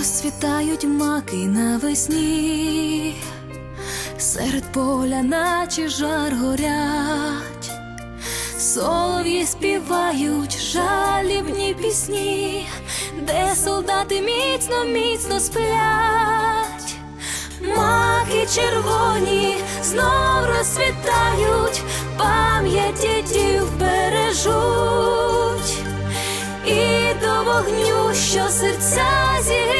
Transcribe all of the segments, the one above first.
Розцвітають маки навесні, серед поля, наче жар горять, солов'ї співають жалібні пісні, де солдати міцно, міцно сплять, маки червоні знов розцвітають, пам'ять дідів бережуть. І до вогню, що серця зігріває,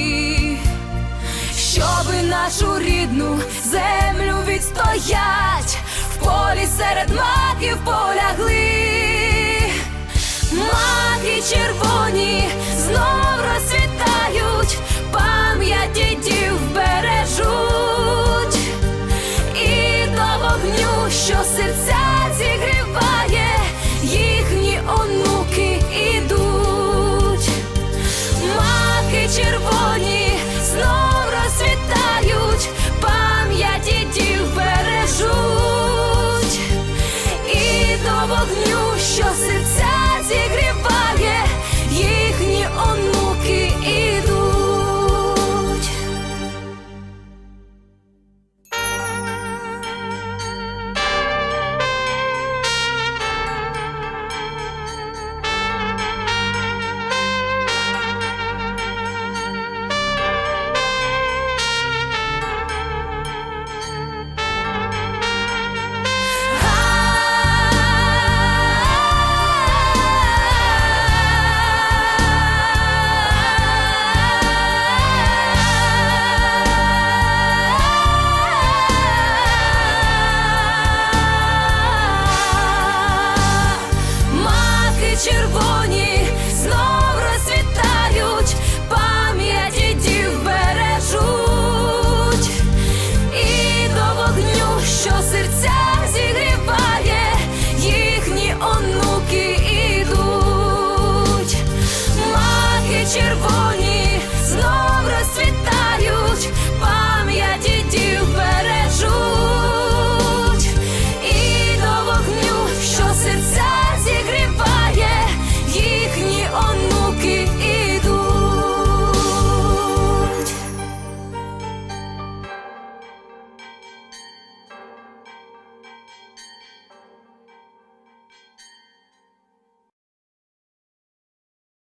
рідну землю відстоять, в полі серед маків полягли, маки червоні знов розцвітають, пам'ять дів бережуть. І до вогню, що серця